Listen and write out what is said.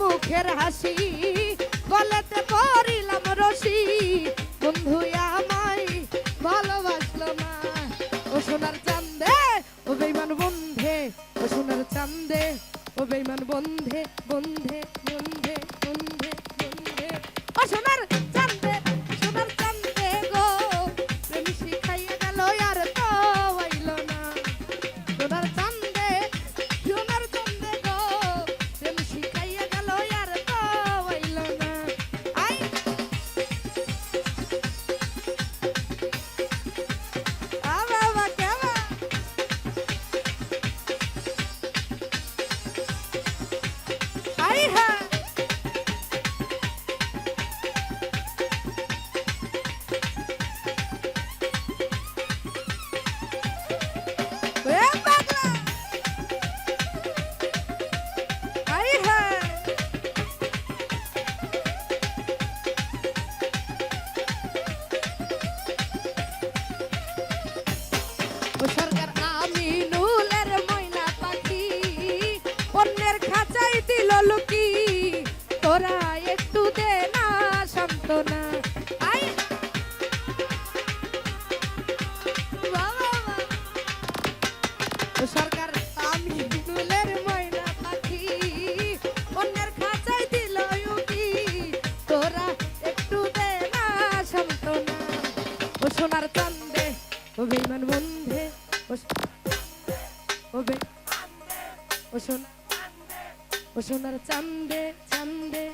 মুখের হাসি, গলেতে পড়িলাম রসি বন্ধু আমায় ভালোবাসলো না, ও সোনার চান্দে ও বেইমান বন্ধে, ও সোনার চান্দে ও বেইমান বন্ধে। আমি নুলের ময়না পাখি। অন্যের খাঁচাই দিল লুকি। তোরা একটু দে না, সান্ত্বনা। সরকার আমি নুলের ময়না পাখি। অন্যের খাঁচাই লুকি। তোরা একটু দে না, সান্ত্বনা। ও সোনার চান্দে ও বেইমান বন্ধে ও সোনার চান্দে চান্দে